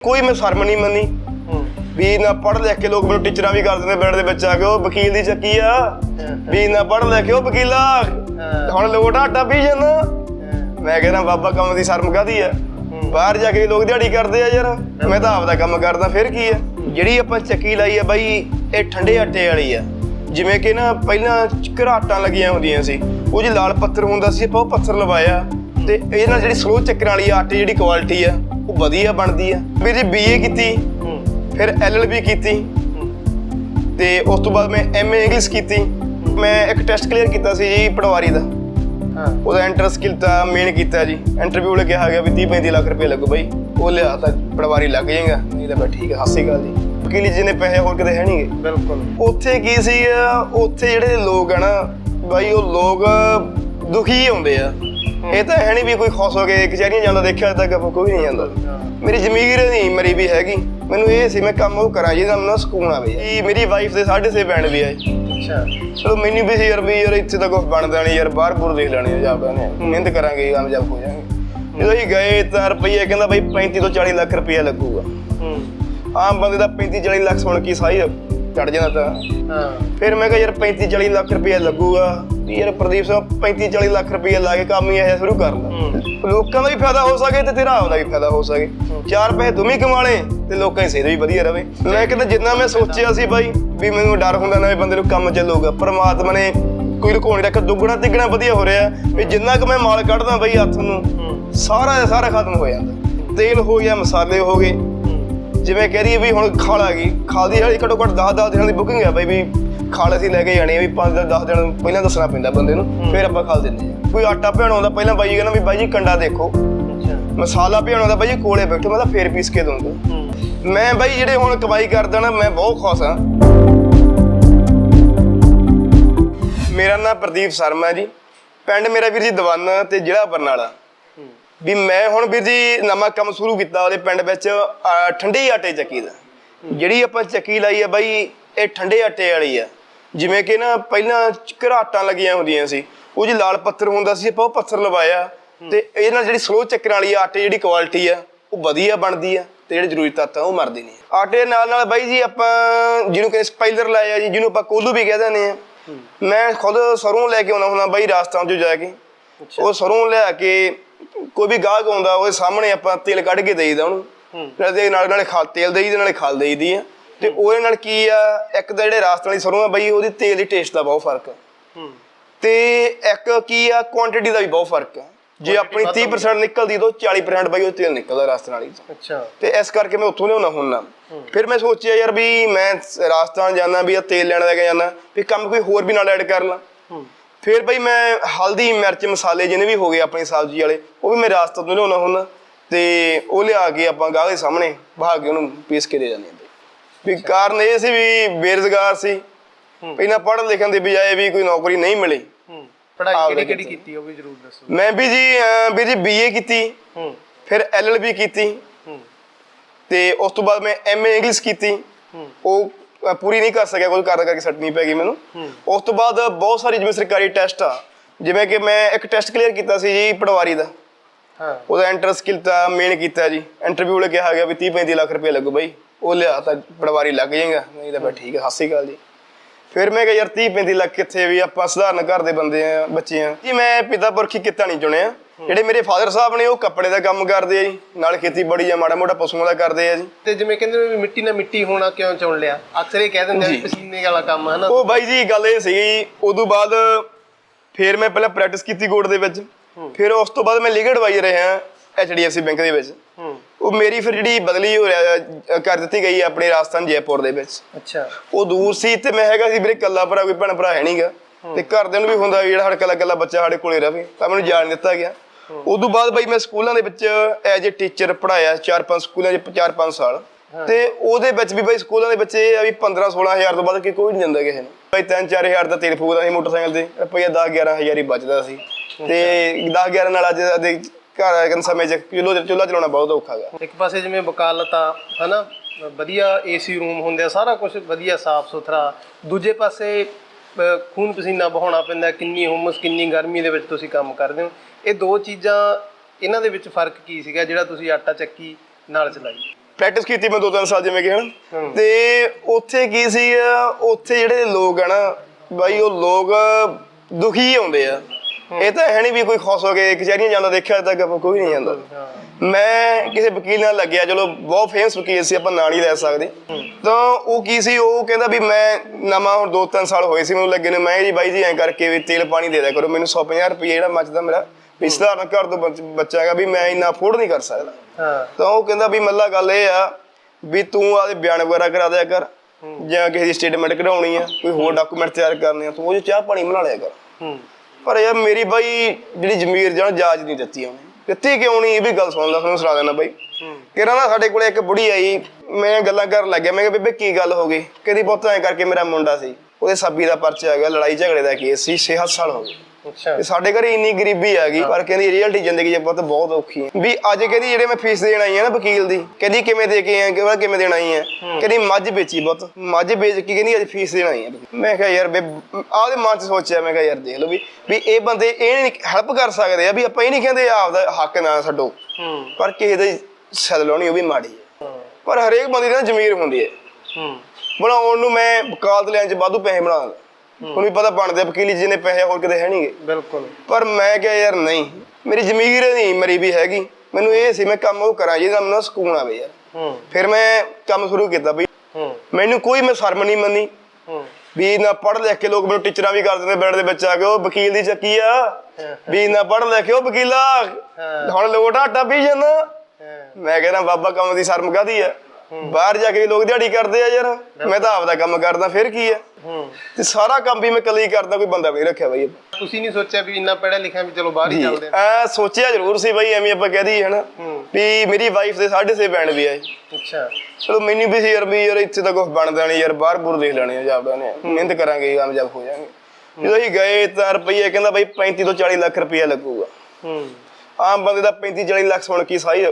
ਕੋਈ ਮੈਂ ਸ਼ਰਮ ਨਹੀਂ ਮੰਨੀ। ਵੀ ਨਾ ਪੜ੍ਹ ਲਿਖ ਕੇ ਲੋਕ ਮੈਨੂੰ ਟੀਚਰਾਂ ਵੀ ਕਰ ਦਿੰਦੇ ਬੈਠ ਦੇ ਵਿੱਚ ਆ ਕੇ ਉਹ ਵਕੀਲ ਦੀ ਚੱਕੀ ਆ। ਵੀ ਨਾ ਪੜ੍ਹ ਲਿਖ ਕੇ ਉਹ ਵਕੀਲਾ। ਹੁਣ ਲੋਟ ਆਟਾ ਪੀ ਜਾਂਦਾ। ਮੈਂ ਕਹਿੰਦਾ ਬਾਬਾ ਕੰਮ ਦੀ ਸ਼ਰਮ ਕਾਦੀ ਆ? ਬਾਹਰ ਜਾ ਕੇ ਲੋਕ ਦਿਹਾੜੀ ਕਰਦੇ ਆ ਯਾਰ। ਮੈਂ ਤਾਂ ਆਪਦਾ ਕੰਮ ਕਰਦਾ ਫਿਰ ਕੀ ਆ? ਜਿਹੜੀ ਆਪਾਂ ਚੱਕੀ ਲਾਈ ਆ ਬਾਈ ਇਹ ਠੰਡੇ ਆਟੇ ਵਾਲੀ ਆ। ਜਿਵੇਂ ਕਿ ਨਾ ਪਹਿਲਾਂ ਘਰਾਟਾਂ ਲੱਗੀਆਂ ਹੁੰਦੀਆਂ ਸੀ। ਉਹ ਜੀ ਲਾਲ ਪੱਥਰ ਹੁੰਦਾ ਸੀ ਆਪਾਂ ਉਹ ਪੱਥਰ ਲਵਾਇਆ। ਤੇ ਇਹ ਨਾਲ ਜਿਹੜੀ ਸਲੋ ਚੱਕਰਾਂ ਵਾਲੀ ਆਟੇ ਜਿਹੜੀ ਕੁਆਲਿਟੀ ਆ ਉਹ ਵਧੀਆ ਬਣਦੀ ਆ। ਵੀਰ ਜੀ ਬੀਏ ਕੀਤੀ ਫਿਰ ਐਲਐਲਬੀ ਕੀਤੀ। ਤੇ ਉਸ ਤੋਂ ਬਾਅਦ ਮੈਂ ਐਮਏ ਇੰਗਲਿਸ਼ ਕੀਤੀ। ਮੈਂ ਇੱਕ ਟੈਸਟ ਕਲੀਅਰ ਕੀਤਾ ਸੀ ਜੀ ਪਟਵਾਰੀ ਦਾ। ਉਹਦਾ ਐਂਟਰੈਂਸ ਕੀਤਾ ਮੇਨ ਕੀਤਾ ਜੀ। ਇੰਟਰਵਿਊ ਲੈ ਕੇ ਆ ਗਿਆ ਵੀ 30 35 ਲੱਖ ਰੁਪਏ ਲੱਗੂ ਬਾਈ। ਉਹ ਲਿਆ ਤਾਂ ਪਟਵਾਰੀ ਲੱਗ ਜਾਏਗਾ। ਨਹੀਂ ਤਾਂ ਬਸ ਠੀਕ ਹੈ ਹਾਸੀ ਗੱਲ ਜੀ। ਵਕੀਲੀ ਜਿਹਨੇ ਪੈਸੇ ਹੋਰ ਕਿਤੇ ਹੈ ਨਹੀਂਗੇ। ਬਿਲਕੁਲ। ਉੱਥੇ ਕੀ ਸੀ ਉੱਥੇ ਜਿਹੜੇ ਲੋਕ ਆ ਨਾ ਬਾਈ ਉਹ ਲੋਕ ਦੁਖੀ ਹੁੰਦੇ ਆ। ਇਹ ਤਾਂ ਹੈ ਨਹੀਂ ਵੀ ਕੋਈ ਖੁਸ਼ ਹੋ ਕੇ ਕਚਹਿਰੀਆਂ ਜਾਂਦਾ ਦੇਖਿਆ ਤੱਕ ਕੋਈ ਨਹੀਂ ਜਾਂਦਾ। ਮੇਰੀ ਜ਼ਮੀਰ ਨਹੀਂ ਮਰੀ ਵੀ ਹੈਗੀ। ਮੈਨੂੰ ਇਹ ਸੀ ਮੈਂ ਕੰਮ ਉਹ ਕਰਾਂ ਜਿਹਦਾ ਮੈਨੂੰ ਸਕੂਨ ਆਵੇ। ਜੀ ਮੇਰੀ ਵਾਈਫ ਦੇ 6.5 ਬੈਂਡ ਵੀ ਆਏ। ਅੱਛਾ। ਚਲੋ ਮੈਨੂੰ ਵੀ ਸੀ ਯਾਰ ਵੀ ਯਾਰ ਇੱਥੇ ਤਾਂ ਕੁਝ ਬਣਦਾ ਨਹੀਂ ਯਾਰ ਬਾਹਰ ਬੁਰ ਦੇਖ ਲੈਣੇ ਆ ਜਾਪਦਾ ਨੇ ਮਿਹਨਤ ਕਰਾਂਗੇ ਕਾਮਯਾਬ ਹੋ ਜਾਵਾਂਗੇ। ਜਦੋਂ ਹੀ ਗਏ ਤਾਂ ਰੁਪਈਏ ਕਹਿੰਦਾ ਬਾਈ 35 ਤੋਂ 40 ਲੱਖ ਰੁਪਈਆ ਲੱਗੂਗਾ। ਹੂੰ। ਆਮ ਬੰਦੇ ਦਾ 35 40 ਲੱਖ ਸੁਣ ਕੇ ਸਾਈ ਚੜ ਜਾਂਦਾ ਤਾਂ। ਹਾਂ। ਫਿਰ ਮੈਂ ਕਿਹਾ ਯਾਰ 35 40 ਲੱਖ ਰੁਪਈਆ ਲੱਗੂਗਾ। ਵੀ ਯਾਰ ਪ੍ਰਦੀਪ ਸਿੰਘ 35 40 ਲੱਖ ਰੁਪਈਆ ਲਾ ਕੇ ਕੰਮ ਹੀ ਇਹ ਸ਼ੁਰੂ ਕਰ ਲਾ। ਲੋਕਾਂ ਦਾ ਵੀ ਫਾਇਦਾ ਹੋ ਸਕੇ ਤੇ ਤੇਰਾ ਆਪਦਾ ਵੀ ਫਾਇਦਾ ਹੋ ਸਕੇ। ਚਾਰ ਪੈਸੇ ਤੂੰ ਵੀ ਕਮਾ ਲੇ ਤੇ ਲੋਕਾਂ ਦੀ ਸਿਹਤ ਵੀ ਵਧੀਆ ਰਵੇ। ਮੈਂ ਕਹਿੰਦਾ ਜਿੰਨਾ ਮੈਂ ਸੋਚਿਆ ਸੀ ਬਾਈ ਵੀ ਮੈਨੂੰ ਡਰ ਹੁੰਦਾ ਨਵੇਂ ਬੰਦੇ ਨੂੰ ਕੰਮ ਚੱਲੂਗਾ। ਪ੍ਰਮਾਤਮਾ ਨੇ ਕੋਈ ਨਹੀਂ ਰੱਖਿਆ। ਦੁੱਗਣਾ ਤਿੱਗਣਾ ਵਧੀਆ ਹੋ ਰਿਹਾ। ਵੀ ਜਿੰਨਾ ਕੁ ਮੈਂ ਮਾਲ ਕੱਢਦਾ ਬਈ ਹੱਥ ਨੂੰ ਸਾਰਾ ਸਾਰਾ ਖਤਮ ਹੋ ਜਾਂਦਾ। ਤੇਲ ਹੋ ਗਿਆ ਮਸਾਲੇ ਹੋ ਗਏ। ਜਿਵੇਂ ਕਹਿ ਰਹੀ ਵੀ ਹੁਣ ਖਾਲ ਆ ਗਈ ਖਾਲ ਦੀ ਹਾਲੀ ਘੱਟੋ ਘੱਟ 10 10 ਦਿਨਾਂ ਦੀ ਬੁਕਿੰਗ ਹੈ ਬਾਈ ਵੀ ਖਾਲ ਅਸੀਂ ਲੈ ਕੇ ਜਾਣੀ ਹੈ ਵੀ 5 10 ਦਿਨ ਪਹਿਲਾਂ ਦੱਸਣਾ ਪੈਂਦਾ ਬੰਦੇ ਨੂੰ ਫਿਰ ਆਪਾਂ ਖਾਲ ਦਿੰਦੇ ਹਾਂ। ਕੋਈ ਆਟਾ ਭਿਆਉਣਾ ਹੁੰਦਾ ਪਹਿਲਾਂ ਬਾਈ ਕਹਿੰਦਾ ਵੀ ਬਾਈ ਜੀ ਕੰਡਾ ਦੇਖੋ। ਮਸਾਲਾ ਭਿਆਉਣਾ ਹੁੰਦਾ ਬਾਈ ਜੀ ਕੋਲੇ ਬੈਠੋ ਮੈਂ ਤਾਂ ਫੇਰ ਪੀਸ ਕੇ ਦਊਂਗਾ। ਹੂੰ। ਮੈਂ ਬਾਈ ਜਿਹੜੇ ਹੁਣ ਕਮਾਈ ਕਰਦਾ ਨਾ ਮੈਂ ਬਹੁਤ ਖੁਸ਼ ਹਾਂ। ਮੇਰਾ ਨਾਮ ਪ੍ਰਦੀਪ ਸ਼ਰਮਾ ਜੀ। ਪਿੰਡ ਮੇਰਾ ਵੀਰ ਜੀ ਦਵਾਨਾ ਤੇ ਜ਼ਿਲ੍ਹਾ ਬਰਨਾਲਾ। ਵੀ ਮੈਂ ਹੁਣ ਵੀਰ ਜੀ ਨਵਾਂ ਕੰਮ ਸ਼ੁਰੂ ਕੀਤਾ ਉਹਦੇ ਪਿੰਡ ਵਿੱਚ ਅਹ, ਠੰਡੇ ਆਟੇ ਚੱਕੀ ਦਾ। ਜਿਹੜੀ ਆਪਾਂ ਚੱਕੀ ਲਾਈ ਆ ਬਾਈ ਇਹ ਠੰਡੇ ਆਟੇ ਵਾਲੀ ਆ। ਜਿਵੇਂ ਕਿ ਨਾ ਪਹਿਲਾਂ ਘਰਾਟਾਂ ਲੱਗੀਆਂ ਹੁੰਦੀਆਂ ਸੀ ਉਹ ਜੀ ਲਾਲ ਪੱਥਰ ਹੁੰਦਾ ਸੀ ਆਪਾਂ ਉਹ ਪੱਥਰ ਲਵਾਇਆ ਤੇ ਇਹ ਨਾਲ ਜਿਹੜੀ ਸਲੋ ਚੱਕਰਾਂ ਵਾਲੀ ਆਟੇ ਜਿਹੜੀ ਕੁਆਲਿਟੀ ਆ ਉਹ ਵਧੀਆ ਬਣਦੀ ਆ ਤੇ ਜਿਹੜੇ ਜ਼ਰੂਰੀ ਤੱਤ ਆ ਉਹ ਮਰਦੇ ਨਹੀਂ ਆਟੇ ਨਾਲ ਨਾਲ ਬਾਈ ਜੀ ਆਪਾਂ ਜਿਹਨੂੰ ਕਹਿੰਦੇ ਸਪਾਈਲਰ ਲਾਇਆ ਜੀ ਜਿਹਨੂੰ ਆਪਾਂ ਕੋਲੂ ਵੀ ਕਹਿ ਦਿੰਦੇ ਆ। ਮੈਂ ਖੁਦ ਸਰੋਂ ਲੈ ਕੇ ਆਉਣਾ ਹੁੰਦਾ ਬਾਈ ਰਾਜਸਥਾਨ ਤੋਂ ਜਾ ਕੇ। ਉਹ ਸਰੋਂ ਲਿਆ ਕੇ ਕੋਈ ਵੀ ਗਾਹਕ ਆਉਂਦਾ ਉਹਦੇ ਸਾਹਮਣੇ ਆਪਾਂ ਤੇਲ ਕੱਢ ਕੇ ਦੇਈਦਾ ਉਹਨੂੰ। ਤੇ ਨਾਲ ਨਾਲੇ ਖਾਲ ਤੇਲ ਦੇਈਦੇ ਨਾਲੇ ਖਾਲ ਦੇਈਦੀ ਆ। ਤੇ ਉਹਦੇ ਨਾਲ ਕੀ ਆ ਇੱਕ ਤਾਂ ਜਿਹੜੇ ਰਾਜਸਥਾਨ ਵਾਲੀ ਸਰੋਂ ਆ ਬਾਈ ਉਹਦੀ ਤੇਲ ਦੀ ਟੇਸਟ ਦਾ ਬਹੁਤ ਫ਼ਰਕ ਆ। ਹੂੰ। ਤੇ ਇੱਕ ਕੀ ਆ ਕੁਆਂਟੀਟੀ ਦਾ ਵੀ ਬਹੁਤ ਫ਼ਰਕ ਆ। ਜੇ ਆਪਣੀ 30% ਨਿਕਲਦੀ ਤਾਂ 40% ਬਾਈ ਉਹ ਤੇਲ ਨਿਕਲਦਾ ਰਾਜਸਥਾਨ ਵਾਲੀ ਅੱਛਾ। ਤੇ ਇਸ ਕਰਕੇ ਮੈਂ ਉੱਥੋਂ ਲਿਆਉਣਾ ਹੁੰਨਾ ਫਿਰ ਮੈਂ ਸੋਚਿਆ ਯਾਰ ਵੀ ਮੈਂ ਰਾਜਸਥਾਨ ਜਾਣਾ ਵੀ ਆ ਤੇਲ ਲੈਣ ਲੈ ਕੇ ਜਾਣਾ ਵੀ ਕੰਮ ਕੋਈ ਹੋਰ ਵੀ ਨਾਲ ਐਡ ਕਰ ਲਾਂ। ਫਿਰ ਬਈ ਮੈਂ ਹਲਦੀ ਮਿਰਚ ਮਸਾਲੇ ਜਿਹਨੇ ਵੀ ਹੋ ਗਏ ਆਪਣੀ ਸਬਜ਼ੀ ਵਾਲੇ ਉਹ ਵੀ ਮੈਂ ਰਾਸਤੇ ਤੋਂ ਲਿਆਉਣਾ ਹੁੰਦਾ ਤੇ ਉਹ ਲਿਆ ਕੇ ਆਪਾਂ ਗਾਹ ਦੇ ਸਾਹਮਣੇ ਬਹਾ ਕੇ ਉਹਨੂੰ ਪੀਸ ਕੇ ਦੇ ਜਾਂਦੇ ਬਈ। ਵੀ ਕਾਰਨ ਇਹ ਸੀ ਵੀ ਬੇਰੁਜ਼ਗਾਰ ਸੀ। ਪਹਿਲਾਂ ਪੜ੍ਹਨ ਲਿਖਣ ਦੀ ਬਜਾਏ ਵੀ ਕੋਈ ਨੌਕਰੀ ਨਹੀਂ ਮਿਲੀ। ਆਪਦੇ ਕਿਹੜੀ ਕਿਹੜੀ ਕਿਤੇ। ਉਹ ਵੀ ਜ਼ਰੂਰ ਦੱਸੋ। ਮੈਂ ਵੀ ਜੀ ਵੀ ਜੀ ਬੀਏ ਕੀਤੀ। ਹੂੰ। ਫਿਰ ਐਲਐਲਬੀ ਕੀਤੀ। ਹੂੰ। ਤੇ ਉਸ ਤੋਂ ਬਾਅਦ ਮੈਂ ਐਮਏ ਇੰਗਲਿਸ਼ ਕੀਤੀ। ਹੂੰ। ਉਹ ਅ, ਪੂਰੀ ਨਹੀਂ ਕਰ ਸਕਿਆ ਕੋਈ ਕਾਰਨ ਕਰਕੇ ਨਹੀਂ ਪੈ ਗਈ ਮੈਨੂੰ। ਉਸ ਤੋਂ ਬਾਅਦ ਬਹੁਤ ਸਾਰੀ ਜਿਵੇਂ ਸਰਕਾਰੀ ਟੈਸਟ ਆ ਜਿਵੇਂ ਕਿ ਮੈਂ ਇੱਕ ਟੈਸਟ ਕਲੀਅਰ ਕੀਤਾ ਸੀ ਜੀ ਪਟਵਾਰੀ ਦਾ। ਹਾਂ। ਉਹਦਾ ਐਂਟਰੈਂਸ ਕੀਤਾ ਮੇਨ ਕੀਤਾ ਜੀ। ਇੰਟਰਵਿਊ ਲੈ ਕੇ ਆ ਗਿਆ ਵੀ 30 35 ਲੱਖ ਰੁਪਏ ਲੱਗੂ ਬਾਈ। ਉਹ ਲਿਆ ਤਾਂ ਪਟਵਾਰੀ ਲੱਗ ਜਾਏਗਾ ਨਹੀਂ ਤਾਂ ਬਸ ਠੀਕ ਹੈ ਹਾਸੀ ਗੱਲ ਜੀ। ਫਿਰ ਮੈਂ ਕਿਹਾ ਯਾਰ 30 35 ਲੱਖ ਕਿੱਥੇ ਵੀ ਆਪਾਂ ਸਧਾਰਨ ਘਰ ਦੇ ਬੰਦੇ ਆ ਬੱਚੇ ਆ। ਜੀ ਮੈਂ ਪਿਤਾ ਪੁਰਖੀ ਕਿੱਤਾ ਨਹੀਂ ਚੁਣਿਆ। ਜਿਹੜੇ ਮੇਰੇ ਫਾਦਰ ਸਾਹਿਬ ਨੇ ਉਹ ਕੱਪੜੇ ਦਾ ਕੰਮ ਕਰਦੇ ਆ ਜੀ ਨਾਲ ਖੇਤੀਬਾੜੀ ਆ ਮਾੜਾ ਮੋਟਾ ਪਸ਼ੂਆਂ ਦਾ ਕਰਦੇ ਆ ਜੀ। ਤੇ ਜਿਵੇਂ ਕਹਿੰਦੇ ਨੇ ਮਿੱਟੀ ਨਾਲ ਮਿੱਟੀ ਹੋਣਾ ਕਿਉਂ ਚੁਣ ਲਿਆ? ਅਕਸਰ ਇਹ ਕਹਿ ਦਿੰਦੇ ਆ। ਪਸੀਨੇ ਵਾਲਾ ਕੰਮ ਹੈ ਨਾ ਉਹ ਬਾਈ ਜੀ ਗੱਲ ਇਹ ਸੀ ਉਦੋਂ ਬਾਅਦ ਫਿਰ ਮੈਂ ਪਹਿਲਾਂ ਪ੍ਰੈਕਟਿਸ ਕੀਤੀ ਕੋਰਟ ਦੇ ਵਿੱਚ। ਫਿਰ ਉਸ ਤੋਂ ਬਾਅਦ ਮੈਂ ਲੀਗਲ ਐਡਵਾਈਜ਼ਰ ਰਿਹਾ ਐਚਡੀਐਫਸੀ ਬੈਂਕ ਦੇ ਵਿੱਚ। ਉਹ ਮੇਰੀ ਫਿਰ ਜਿਹੜੀ ਬਦਲੀ ਹੋ ਰਿਹਾ ਕਰ ਦਿੱਤੀ ਗਈ ਆਪਣੇ ਰਾਜਸਥਾਨ ਜੈਪੁਰ ਦੇ ਵਿੱਚ। ਅੱਛਾ। ਉਹ ਦੂਰ ਸੀ ਤੇ ਮੈਂ ਹੈਗਾ ਸੀ ਵੀਰੇ ਇਕੱਲਾ ਭਰਾ ਕੋਈ ਭੈਣ ਭਰਾ ਹੈ ਨਹੀਂਗਾ ਤੇ ਘਰਦਿਆਂ ਨੂੰ ਵੀ ਹੁੰਦਾ ਵੀ ਜਿਹੜਾ ਸਾਡਾ ਇਕੱਲਾ ਇਕੱਲਾ ਬੱਚਾ ਸਾਡੇ ਕੋਲੇ ਰਵੇ ਤਾਂ ਮੈਨੂੰ ਜਾਣ ਦਿੱਤਾ ਗਿਆ। ਉਦੋਂ ਬਾਅਦ ਬਾਈ ਮੈਂ ਸਕੂਲਾਂ ਦੇ ਵਿੱਚ ਐਜ ਅ ਟੀਚਰ ਪੜਾਇਆ 4-5 ਸਕੂਲਾਂ 'ਚ 4-5 ਸਾਲ। ਤੇ ਉਹਦੇ ਵਿੱਚ ਵੀ ਬਾਈ ਸਕੂਲਾਂ ਦੇ ਬੱਚੇ ਆ ਵੀ 15-16000 ਤੋਂ ਵੱਧ ਕੇ ਕੋਈ ਨਹੀਂ ਦਿੰਦਾ ਕਿਸੇ ਨੂੰ। ਬਾਈ 3-4000 ਦਾ ਤੇਲ ਫੂਕਦਾ ਸੀ ਮੋਟਰਸਾਈਕਲ ਤੇ ਰੁਪਈਆ 10-11000 ਹੀ ਬਚਦਾ ਸੀ। ਤੇ 10-11 ਨਾਲ ਅੱਜ ਦੇ ਘਰ ਕਰਨ ਸਮੇਂ 'ਚ ਚੁੱਲ੍ਹਾ ਚੁੱਲ੍ਹਾ ਚਲਾਉਣਾ ਬਹੁਤ ਔਖਾ ਗਾ। ਇੱਕ ਪਾਸੇ ਜਿਵੇਂ ਵਕਾਲਤ ਆ ਹਨਾ? ਵਧੀਆ ਏਸੀ ਰੂਮ ਹੁੰਦੇ ਆ ਸਾਰਾ ਕੁਝ ਵਧੀਆ ਸਾਫ਼ ਸੁਥਰਾ। ਦੂਜੇ ਪਾਸੇ ਖੂਨ ਪਸੀਨਾ ਬਹਾਉਣਾ ਪੈਂਦਾ ਕਿੰਨੀ ਹੁਮਸ ਕਿੰਨੀ ਗਰਮੀ ਦੇ ਵਿੱਚ ਤੁਸੀਂ ਕੰਮ ਕਰਦੇ ਹੋ। ਇਹ ਦੋ ਚੀਜ਼ਾਂ ਇਹਨਾਂ ਦੇ ਵਿੱਚ ਫ਼ਰਕ ਕੀ ਸੀਗਾ ਜਿਹੜਾ ਤੁਸੀਂ ਆਟਾ ਚੱਕੀ ਨਾਲ ਚਲਾਈ? ਪ੍ਰੈਕਟਿਸ ਕੀਤੀ ਮੈਂ ਦੋ ਤਿੰਨ ਸਾਲ ਜਿਵੇਂ ਕਿ ਹਨ। ਤੇ ਉੱਥੇ ਕੀ ਸੀ ਉੱਥੇ ਜਿਹੜੇ ਲੋਕ ਆ ਨਾ ਬਾਈ ਉਹ ਲੋਕ ਦੁਖੀ ਆਉਂਦੇ ਆ। ਇਹ ਤਾਂ ਹੈ ਨਹੀਂ ਵੀ ਕੋਈ ਖੁਸ਼ ਹੋ ਕੇ ਕਚਹਿਰੀਆਂ ਜਾਂਦਾ ਦੇਖਿਆ ਅੱਜ ਤੱਕ ਕੋਈ ਨਹੀਂ ਜਾਂਦਾ। ਮੈਂ ਕਿਸੇ ਵਕੀਲ ਨਾਲ ਲੱਗਿਆ ਚਲੋ ਬਹੁਤ ਫੇਮਸ ਵਕੀਲ ਸੀ ਆਪਾਂ ਨਾਂ ਨਹੀਂ ਲੈ ਸਕਦੇ। ਤਾਂ ਉਹ ਕੀ ਸੀ ਉਹ ਕਹਿੰਦਾ ਵੀ ਮੈਂ ਨਵਾਂ ਹੁਣ 2-3 ਸਾਲ ਹੋਏ ਸੀ ਮੈਨੂੰ ਲੱਗੇ ਨੇ। ਮੈਂ ਜੀ ਬਾਈ ਜੀ ਐਂ ਕਰਕੇ ਵੀ ਤੇਲ ਪਾਣੀ ਦੇ ਦਿਆ ਕਰੋ ਮੈਨੂੰ 150 ਰੁਪਏ ਜਿਹੜਾ ਮੱਚਦਾ ਮੇਰਾ ਵੀ ਸਧਾਰਨ ਘਰ ਤੋਂ ਬੱਚ- ਬੱਚਾ ਹੈਗਾ ਵੀ ਮੈਂ ਇੰਨਾ ਅਫੋਰਡ ਨਹੀਂ ਕਰ ਸਕਦਾ। ਹਾਂ। ਤਾਂ ਉਹ ਕਹਿੰਦਾ ਵੀ ਮੱਲਾ ਗੱਲ ਇਹ ਆ ਵੀ ਤੂੰ ਆਦੇ ਬਿਆਨ ਵਗੈਰਾ ਕਰਾ ਦਿਆ ਕਰ ਜਾਂ ਕਿਸੇ ਦੀ ਸਟੇਟਮੈਂਟ ਕਢਾਉਣੀ ਆ ਕੋਈ ਹੋਰ ਡਾਕੂਮੈਂਟ ਤਿਆਰ ਕਰਨੇ ਆ ਤੂੰ ਉਹ ਚਾਹ ਪਾਣੀ ਬਣਾ ਲਿਆ ਕਰ। ਹੂੰ। ਪਰ ਯਾਰ ਮੇਰੀ ਬਾਈ ਜਿਹੜੀ ਜ਼ਮੀਰ ਜਾਨ ਜਾਜ ਨਹੀਂ ਦਿੱਤੀ ਉਹਨੇ। ਦਿੱਤੀ ਕਿਉਂ ਨਹੀਂ? ਇਹ ਵੀ ਗੱਲ ਸੁਣ ਲੈ ਤੁਹਾਨੂੰ ਸੁਣਾ ਦੇਣਾ ਬਾਈ। ਕਿਹੜਾ ਨਾ ਸਾਡੇ ਕੋਲੇ ਇੱਕ ਬੁੜੀ ਆਈ ਮੈਂ ਗੱਲਾਂ ਕਰਨ ਲੱਗਿਆ ਮੈਂ ਕਿਹਾ ਬੇਬੇ ਕੀ ਗੱਲ ਹੋ ਗਈ? ਕਹਿੰਦੀ ਪੁੱਤ ਐ ਕਰਕੇ ਮੇਰਾ ਮੁੰਡਾ ਸੀ ਉਹਦੇ ਸੱਬੀ ਦਾ ਪਰਚਾ ਆ ਗਿਆ ਲੜਾਈ ਝਗੜੇ ਦਾ ਕੇਸ ਸੀ 6-7 ਸਾਲ ਹੋ ਗਏ। ਤੇ ਸਾਡੇ ਘਰੇ ਇੰਨੀ ਗਰੀਬੀ ਆ ਗਈ ਪਰ ਕਹਿੰਦੀ ਰਿਅਲਟੀ ਜ਼ਿੰਦਗੀ 'ਚ ਪੁੱਤ ਬਹੁਤ ਔਖੀ ਹੈ। ਵੀ ਅੱਜ ਕਹਿੰਦੀ ਜਿਹੜੇ ਮੈਂ ਫੀਸ ਦੇਣ ਆਈ ਆ ਨਾ ਵਕੀਲ ਦੀ ਕਹਿੰਦੀ ਕਿਵੇਂ ਦੇ ਕੇ ਆਇਆ ਕਿਵੇਂ ਕਿਵੇਂ ਦੇਣ ਆਈ ਆ? ਕਹਿੰਦੀ ਮੱਝ ਵੇਚੀ ਪੁੱਤ ਮੱਝ ਵੇਚ ਕੇ ਕਹਿੰਦੀ ਅੱਜ ਫੀਸ ਦੇਣ ਆਈ ਆ। ਮੈਂ ਕਿਹਾ ਯਾਰ ਬੇ ਆਦੇ ਮਨ 'ਚ ਸੋਚਿਆ ਮੈਂ ਕਿਹਾ ਯਾਰ ਦੇਖ ਲਓ ਵੀ ਵੀ ਇਹ ਬੰਦੇ ਇਹ ਨਹੀਂ ਹੈਲਪ ਕਰ ਸਕਦੇ ਆ ਵੀ ਆਪਾਂ ਇਹ ਨਹੀਂ ਕਹਿੰਦੇ ਆਪਦਾ ਹੱਕ ਨਾ ਛੱਡੋ। ਪਰ ਕਿਸੇ ਦੀ ਸੈਲ ਲਾਉਣੀ ਉਹ ਵੀ ਮਾੜੀ ਹੈ। ਪਰ ਹਰੇਕ ਬੰਦੇ ਦੀ ਨਾ ਜ਼ਮੀਰ ਹੁੰਦੀ ਹੈ। ਹੂੰ। ਬਣਾਉਣ ਨੂੰ ਮੈਂ ਵਕਾਲਤ ਲੈਣ 'ਚ ਵਾਧੂ ਪੈਸੇ ਬਣਾ ਲਾਂ ਹੁਣ ਵੀ ਪਤਾ ਬਣਦੇ ਵਕੀਲੀ ਜਿੰਨੇ ਪੈਸੇ ਹੋਰ ਕਿਤੇ ਹੈ ਨਹੀਂਗੇ ਬਿਲਕੁਲ। ਪਰ ਮੈਂ ਕਿਹਾ ਯਾਰ ਨਹੀਂ ਮੇਰੀ ਜ਼ਮੀਰ ਨਹੀਂ ਮਰੀ ਵੀ ਹੈਗੀ। ਮੈਨੂੰ ਇਹ ਸੀ ਮੈਂ ਕੰਮ ਉਹ ਕਰਾਂ ਜਿਹਦਾ ਮੈਨੂੰ ਸਕੂਨ ਆਵੇ ਯਾਰ। ਹੂੰ। ਫਿਰ ਮੈਂ ਕੰਮ ਸ਼ੁਰੂ ਕੀਤਾ ਬਈ। ਹੂੰ। ਮੈਨੂੰ ਕੋਈ ਮੈਂ ਸ਼ਰਮ ਨਹੀਂ ਮੰਨੀ। ਹੂੰ। ਵੀ ਨਾ ਪੜ੍ਹ ਲਿਖ ਕੇ ਲੋਕ ਮੈਨੂੰ ਟੀਚਰਾਂ ਵੀ ਕਰ ਦਿੰਦੇ ਬੈਠ ਦੇ ਵਿੱਚ ਆ ਕੇ ਉਹ ਵਕੀਲ ਦੀ ਚੱਕੀ ਆ। ਵੀ ਨਾ ਪੜ੍ਹ ਲਿਖ ਕੇ ਉਹ ਵਕੀਲਾ। ਹੁਣ ਲੋਟ ਆਟਾ ਪੀ ਜਾਂਦਾ। ਮੈਂ ਕਹਿੰਦਾ ਬਾਬਾ ਕੰਮ ਦੀ ਸ਼ਰਮ ਕਾਦੀ ਆ? ਬਾਹਰ ਜਾ ਕੇ ਲੋਕ ਦਿਹਾੜੀ ਕਰਦੇ ਆ ਯਾਰ। ਮੈਂ ਤਾਂ ਆਪਦਾ ਕੰਮ ਕਰਦਾ ਫਿਰ ਕੀ ਆ? ਹੂੰ। ਤੇ ਸਾਰਾ ਕੰਮ ਵੀ ਮੈਂ ਇਕੱਲੇ ਹੀ ਕਰਦਾ ਕੋਈ ਬੰਦਾ ਵੀ ਨਹੀਂ ਰੱਖਿਆ ਬਈ। ਤੁਸੀਂ ਨਹੀਂ ਸੋਚਿਆ ਵੀ ਇੰਨਾ ਪੜ੍ਹਿਆ ਲਿਖਿਆ ਵੀ ਚਲੋ ਬਾਹਰ ਹੀ ਚੱਲਦੇ ਆ? ਐ ਸੋਚਿਆ ਜ਼ਰੂਰ ਸੀ ਬਈ ਐਵੇਂ ਆਪਾਂ ਕਹਿ ਦਈਏ ਹਨਾ। ਵੀ ਮੇਰੀ ਵਾਈਫ ਦੇ 6.5 ਬੈਂਡ ਵੀ ਆ ਜੀ। ਅੱਛਾ। ਚਲੋ ਮੈਨੂੰ ਵੀ ਸੀ ਯਾਰ ਵੀ ਯਾਰ ਇੱਥੇ ਤਾਂ ਕੁਝ ਬਣਦਾ ਨਹੀਂ ਯਾਰ ਬਾਹਰ ਬੁਰ ਦੇਖ ਲੈਣੇ ਆ ਜਾਬੜਾ ਨੇ ਮਿਹਨਤ ਕਰਾਂਗੇ ਕਾਮਯਾਬ ਹੋ ਜਾਾਂਗੇ। ਜਦੋਂ ਅਸੀਂ ਗਏ ਤਾਂ ਰੁਪਈਏ ਕਹਿੰਦਾ ਬਈ 35 ਤੋਂ 40 ਲੱਖ ਰੁਪਈਆ ਲੱਗੂਗਾ। ਹੂੰ। ਆਮ ਬੰਦੇ ਦਾ 35 40 ਲੱਖ ਸੁਣ ਕੇ ਸਾਈ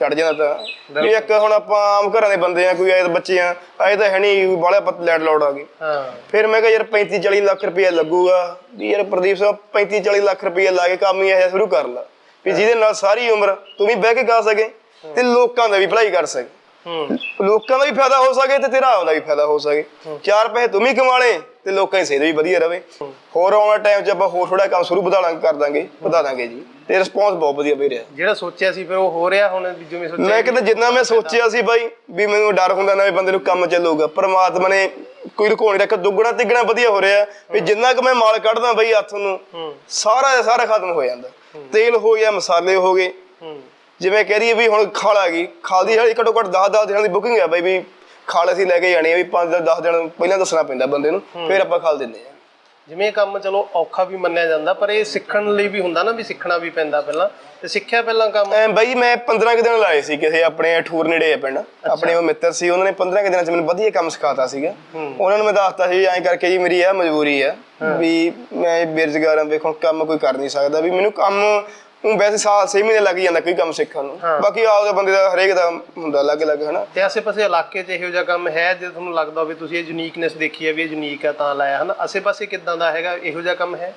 ਚੜ ਜਾਂਦਾ ਤਾਂ। ਵੀ ਇੱਕ ਹੁਣ ਆਪਾਂ ਆਮ ਘਰਾਂ ਦੇ ਬੰਦੇ ਆ ਕੋਈ ਆਏ ਬੱਚੇ ਆ ਆਏ ਤਾਂ ਹੈ ਨਹੀਂ ਬਾਲੇ ਪਤ ਲੈਟ ਲੋਡ ਆ ਗਏ ਹਾਂ। ਫਿਰ ਮੈਂ ਕਿਹਾ ਯਾਰ 35 40 ਲੱਖ ਰੁਪਈਆ ਲੱਗੂਗਾ। ਵੀ ਯਾਰ ਪ੍ਰਦੀਪ ਸਿੰਘ 35 40 ਲੱਖ ਰੁਪਈਆ ਲਾ ਕੇ ਕੰਮ ਹੀ ਇਹ ਸ਼ੁਰੂ ਕਰ ਲਾ। ਵੀ ਜਿਹਦੇ ਨਾਲ ਸਾਰੀ ਉਮਰ ਤੂੰ ਵੀ ਬਹਿ ਕੇ ਗਾ ਸਕੇ ਤੇ ਲੋਕਾਂ ਦਾ ਵੀ ਭਲਾਈ ਕਰ ਸਕੇ। ਹੂੰ। ਲੋਕਾਂ ਦਾ ਵੀ ਫਾਇਦਾ ਹੋ ਸਕੇ ਤੇ ਤੇਰਾ ਆਪਦਾ ਵੀ ਫਾਇਦਾ ਹੋ ਸਕੇ। ਚਾਰ ਪੈਸੇ ਤੂੰ ਵੀ ਕਮਾ ਲੈ ਤੇ ਲੋਕਾਂ ਦੀ ਸਿਹਤ ਵੀ ਵਧੀਆ ਰਵੇ। ਹੋਰ ਆਉਣ ਵਾਲੇ ਟਾਈਮ 'ਚ ਆਪਾਂ ਹੋਰ ਥੋੜਾ ਕੰਮ ਸ਼ੁਰੂ ਵਧਾ ਲਾਂਗੇ ਕਰ ਦਾਂਗੇ ਵਧਾ ਦਾਂਗੇ ਜੀ। ਤੇ ਰਿਸਪੌਂਸ ਬਹੁਤ ਵਧੀਆ ਵੀ ਰਿਹਾ। ਜਿਹੜਾ ਸੋਚਿਆ ਸੀ ਫਿਰ ਉਹ ਹੋ ਰਿਹਾ ਹੁਣ ਵੀ ਜਿਵੇਂ ਸੋਚਿਆ ਮੈਂ ਕਹਿੰਦਾ ਜਿੰਨਾ ਮੈਂ ਸੋਚਿਆ ਸੀ ਬਾਈ ਵੀ ਮੈਨੂੰ ਡਰ ਹੁੰਦਾ ਨਾ ਵੀ ਬੰਦੇ ਨੂੰ ਕੰਮ ਚੱਲੂਗਾ। ਪਰਮਾਤਮਾ ਨੇ ਕੋਈ ਰੁਕੋ ਨਹੀਂ ਰੱਖਿਆ ਦੁੱਗਣਾ ਤਿੱਗਣਾ ਵਧੀਆ ਹੋ ਰਿਹਾ। ਵੀ ਜਿੰਨਾ ਕੁ ਮੈਂ ਮਾਲ ਕੱਢਦਾ ਬਈ ਹੱਥ ਨੂੰ ਸਾਰਾ ਦਾ ਸਾਰਾ ਖਤਮ ਹੋ ਜਾਂਦਾ। ਤੇਲ ਹੋ ਗਿਆ ਮਸਾਲੇ ਹੋ ਗਏ। ਜਿਵੇਂ ਕਹਿ ਦਈਏ ਵੀ ਹੁਣ ਖਾਲ ਆ ਗਈ ਖਾਲ ਦੀ ਹਾਲੀ ਘੱਟੋ ਘੱਟ 10 10 ਦਿਨਾਂ ਦੀ ਬੁਕਿੰਗ ਹੈ ਬਈ ਵੀ ਖਾਲ ਅਸੀਂ ਲੈ ਕੇ ਜਾਣੀ ਹੈ ਵੀ 5 10 ਦਿਨ ਪਹਿਲਾਂ ਦੱਸਣਾ ਪੈਂਦਾ ਬੰਦੇ ਨੂੰ ਫਿਰ ਆਪਾਂ ਖਾਲ ਦਿੰਦੇ ਆ। ਜਿਵੇਂ ਇਹ ਕੰਮ ਚਲੋ ਔਖਾ ਵੀ ਮੰਨਿਆ ਜਾਂਦਾ ਪਰ ਇਹ ਸਿੱਖਣ ਲਈ ਵੀ ਹੁੰਦਾ ਨਾ ਵੀ ਸਿੱਖਣਾ ਵੀ ਪੈਂਦਾ ਪਹਿਲਾਂ। ਤੇ ਸਿੱਖਿਆ ਪਹਿਲਾਂ ਕੰਮ ਐ ਬਈ ਮੈਂ 15 ਕੁ ਦਿਨ ਲਾਏ ਸੀ ਕਿਸੇ ਆਪਣੇ ਠੂਰ ਨੇੜੇ ਆ ਪਿੰਡ ਆਪਣੇ ਉਹ ਮਿੱਤਰ ਸੀ ਉਹਨਾਂ ਨੇ 15 ਕੁ ਦਿਨਾਂ ਚ ਮੈਨੂੰ ਵਧੀਆ ਕੰਮ ਸਿਖਾਤਾ ਸੀਗਾ। ਉਹਨਾਂ ਨੂੰ ਮੈਂ ਦੱਸਤਾ ਸੀ ਐਂ ਕਰਕੇ ਜੀ ਮੇਰੀ ਇਹ ਮਜਬੂਰੀ ਆ ਵੀ ਮੈਂ ਬੇਰੁਜ਼ਗਾਰ ਹਾਂ ਵੇਖੋ ਕੰਮ ਕੋਈ ਕਰ ਨਹੀਂ ਸਕਦਾ ਵੀ ਮੈਨੂੰ ਕੰਮ ਵੈਸੇ ਸਾਲ 6 ਮਹੀਨੇ ਲੱਗ ਜਾਂਦਾ ਕੋਈ ਕੰਮ ਸਿੱਖਣ ਨੂੰ। ਬਾਕੀ ਆਪਦੇ ਬੰਦੇ ਦਾ ਹਰੇਕ ਦਾ ਹੁੰਦਾ ਅਲੱਗ-ਅਲੱਗ ਹਨਾ। ਤੇ ਆਸੇ-ਪਾਸੇ ਇਲਾਕੇ 'ਚ ਇਹੋ ਜਿਹਾ ਕੰਮ ਹੈ ਜੇ ਤੁਹਾਨੂੰ ਲੱਗਦਾ ਹੋਵੇ ਤੁਸੀਂ ਇਹ ਯੂਨੀਕਨੈਸ ਦੇਖੀ ਹੈ ਵੀ ਇਹ ਯੂਨੀਕ ਹੈ ਤਾਂ ਲਾਇਆ ਹਨਾ। ਆਸੇ-ਪਾਸੇ ਕਿਦਾਂ ਦਾ ਹੈਗਾ? ਇਹੋ ਜਿਹਾ ਕੰਮ ਹੈ?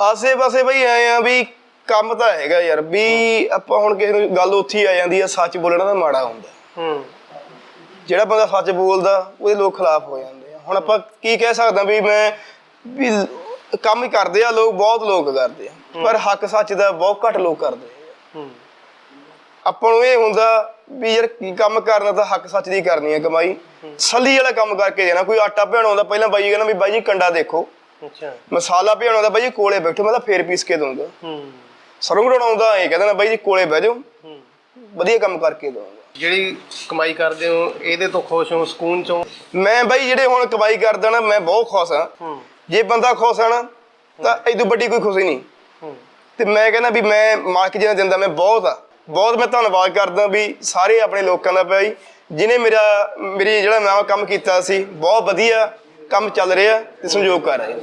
ਆਸੇ-ਪਾਸੇ ਬਈ ਆਏ ਆ ਵੀ ਕੰਮ ਤਾਂ ਹੈਗਾ ਯਾਰ ਵੀ ਆਪਾਂ ਹੁਣ ਕਿਸੇ ਨੂੰ ਗੱਲ ਉੱਥੇ ਹੀ ਆ ਜਾਂਦੀ ਆ ਸੱਚ ਬੋਲਣਾ ਤਾਂ ਮਾੜਾ ਹੁੰਦਾ। ਹੂੰ। ਜਿਹੜਾ ਬੰਦਾ ਸੱਚ ਬੋਲਦਾ ਉਹਦੇ ਲੋਕ ਖਿਲਾਫ ਹੋ ਜਾਂਦੇ ਆ। ਹੁਣ ਆਪਾਂ ਕੀ ਕਹਿ ਸਕਦਾ ਵੀ ਮੈਂ ਵੀ ਕੰਮ ਹੀ ਕਰਦੇ ਆ ਲੋਕ ਬਹੁਤ ਲੋਕ ਕਰਦੇ ਆ। ਪਰ ਹੱਕ ਸੱਚ ਦਾ ਬਹੁਤ ਘੱਟ ਲੋਕ ਕਰਦੇ ਆ। ਆਪਾਂ ਨੂੰ ਇਹ ਹੁੰਦਾ ਵੀ ਯਾਰ ਕੀ ਕੰਮ ਕਰਨਾ ਤਾਂ ਹੱਕ ਸੱਚ ਦੀ ਕਰਨੀ ਹੈ ਕਮਾਈ। ਸੱਲੀ ਵਾਲਾ ਕੰਮ ਕਰਕੇ ਜਾਣਾ ਕੋਈ ਆਟਾ ਭਿਆਉਣਾ ਬਾਈ ਬਾਈ ਕਹਿੰਦਾ ਵੀ ਬਾਈ ਜੀ ਕੰਡਾ ਦੇਖੋ। ਅੱਛਾ। ਮਸਾਲਾ ਭਿਆਉਣਾ ਬਾਈ ਜੀ ਕੋਲੇ ਬੈਠੋ ਮੈਂ ਤਾਂ ਫੇਰ ਪੀਸ ਕੇ ਦਊਂਗਾ। ਹੂੰ। ਸਰੋਂ ਬਣਾਉਂਦਾ ਇਹ ਕਹਿੰਦਾ ਨਾ ਬਾਈ ਜੀ ਕੋਲੇ ਬਹਿ ਜਾਓ। ਵਧੀਆ ਕੰਮ ਕਰਕੇ ਦਊਂਗਾ। ਜਿਹੜੀ ਕਮਾਈ ਕਰਦੇ ਹੋ ਇਹਦੇ ਤੋਂ ਖੁਸ਼ ਹੋ ਸਕੂਨ ਚੋਂ? ਮੈਂ ਬਾਈ ਜਿਹੜੇ ਹੁਣ ਕਮਾਈ ਕਰਦਾ ਨਾ ਮੈਂ ਬਹੁਤ ਖੁਸ਼ ਹੂੰ। ਜੇ ਬੰਦਾ ਖੁਸ਼ ਆ ਨਾ ਤਾਂ ਇਦੋਂ ਵੱਡੀ ਕੋਈ ਖੁਸ਼ੀ ਨਹੀਂ। ਹੂੰ। ਤੇ ਮੈਂ ਕਹਿੰਦਾ ਵੀ ਮੈਂ ਮਾਲਕ ਜੀ ਨੇ ਦਿੰਦਾ ਮੈਂ ਬਹੁਤ ਆ। ਬਹੁਤ ਮੈਂ ਧੰਨਵਾਦ ਕਰਦਾ ਵੀ ਸਾਰੇ ਆਪਣੇ ਲੋਕਾਂ ਦਾ ਭਾਈ ਜਿਨੇ ਮੇਰਾ ਮੇਰੀ ਜਿਹੜਾ ਮੈਂ ਕੰਮ ਕੀਤਾ ਸੀ ਬਹੁਤ ਵਧੀਆ ਕੰਮ ਚੱਲ ਰਿਹਾ ਤੇ ਸੰਯੋਗ ਕਰ ਰਹੇ